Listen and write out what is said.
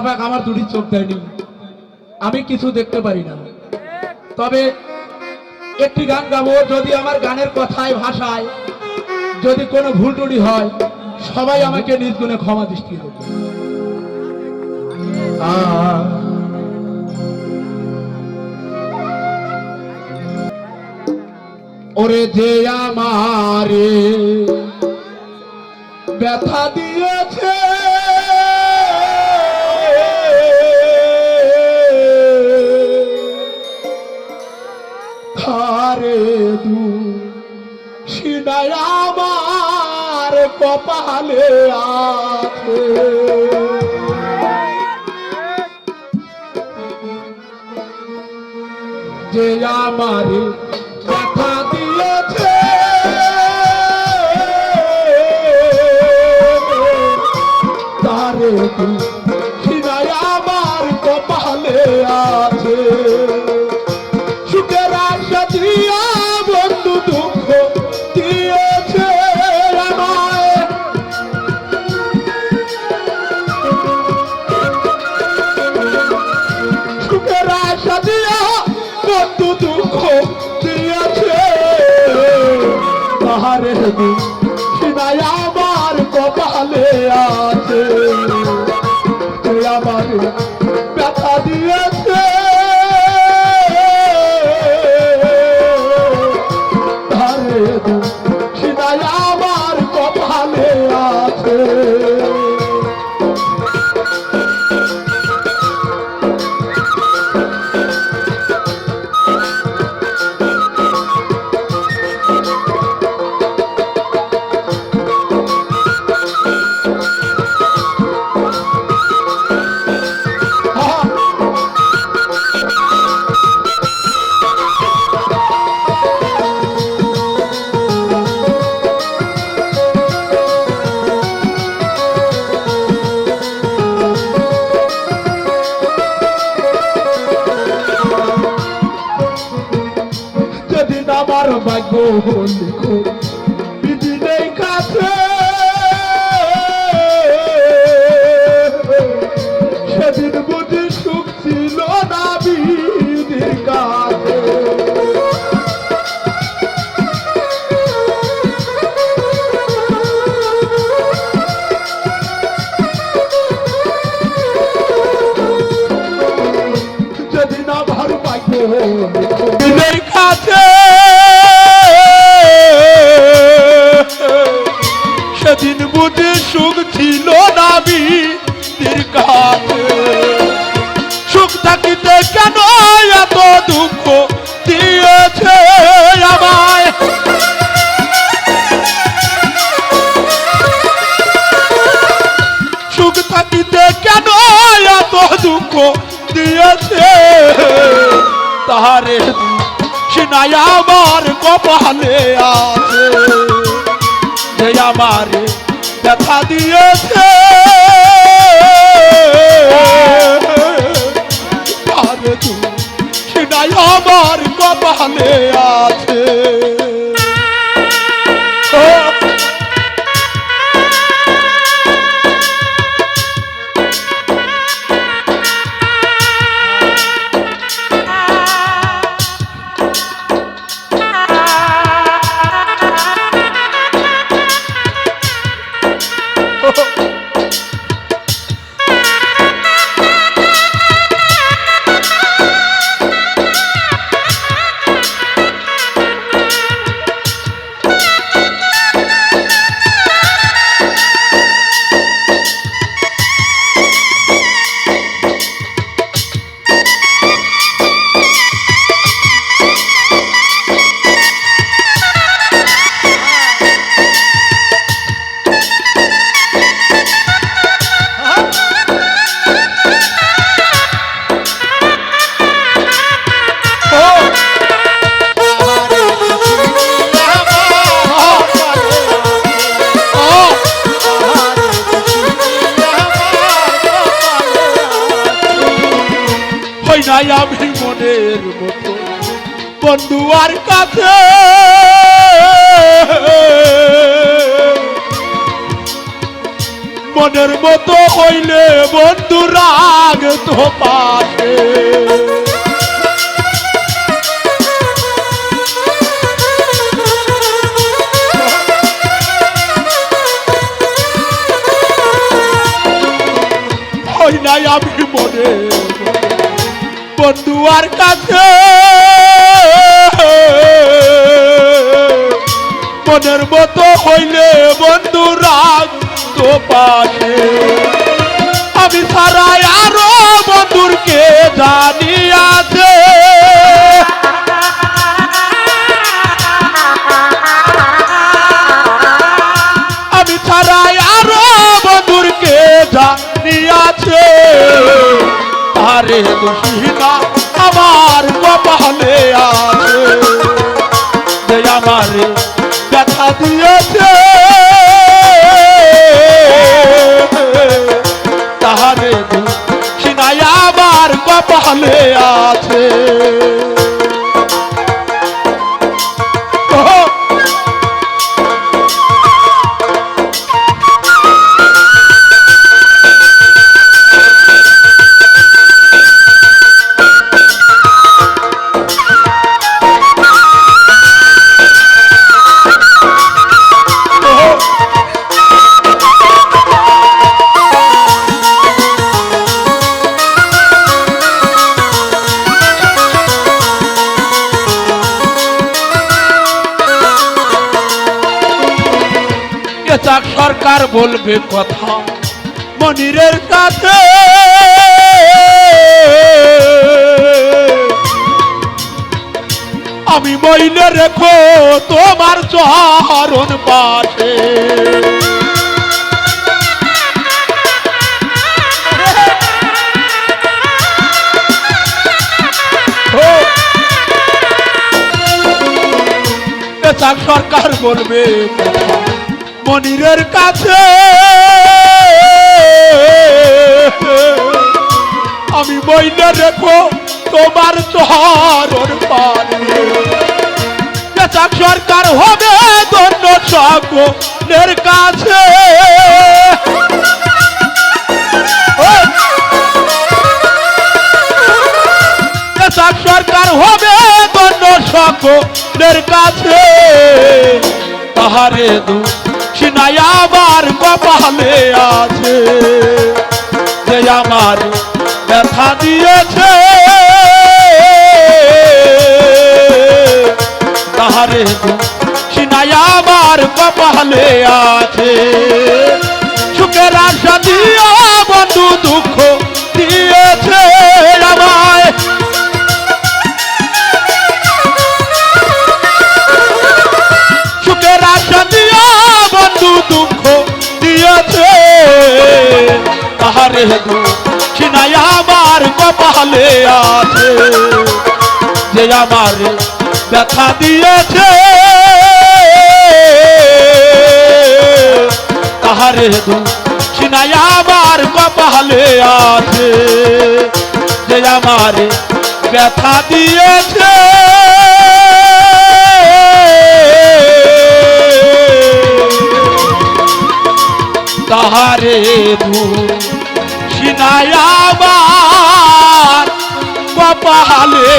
পাক আমার দুটি চোখ দেয়নি। আমি কিছু দেখতে পারি না। তবে একটি গান গাবো যদি আমার গানের কথায় ভাষায় যদি কোনো ভুল টুটি হয় সবাই আমাকে নিজ গুণে ক্ষমা দৃষ্টি আহ, ওরে যে আমারে ব্যথা দিয়েছে হারে দু সিনায় আমার কপালে আছে। যে আমারে ভাগ্য লিখো বিধি নেই কাছে সেদিন বুঝি সুখ ছিল না বিধির দিয়েছে। তাহারে সিনাই আমার কপালে আছে। যে আমারে ব্যথা দিয়েছে। তাহারে তু সিনাই কপালে আছে। নাই আমি মনের মতো। বন্ধু আর কাছে। মনের মতো হইলে বন্ধুরা তো পাশে হয় নাই আমি মনে বন্ধুয়ার কাছে। মনের মতো হইলে বন্ধু রাগ তো পাশে। আমি ছাড়াই আরও বন্ধুরকে জানি আছে। আমি ছাড়াই আরও বন্ধুরকে জানি আছে। আরে দুঃখিনা আমার কপালে আছে যে আমার ব্যথা দিয়েছে। তাহারে দুঃখিনাই আমার কপালে আছে। চাক সরকার বলবে কথা। মনিরের কাছে। আমি মইলে রেখো তোমার চরণ পাশে। সরকার বলবে কথা। মনিরের কাছে। আমি বইলে রেখো তোমার চাক সরকার হবে দণ্ড সকলের কাছে। সরকার হবে দণ্ড সকলের কাছে। তাহারে দু আবার কপালে আছে যে আমার ব্যথা দিয়েছে। তাহারে সিনাই আবার কপালে আছে। সুখের আশা দিয়া বন্ধু দুঃখ দু সিনাই আমার কপালে আছে। যে আমার ব্যথা দিয়েছে, তাহারে দু সিনাই আমার কপালে আছে। যে আমার ব্যথা দিয়েছে, তাহারে দু সিনায়াবার কপালে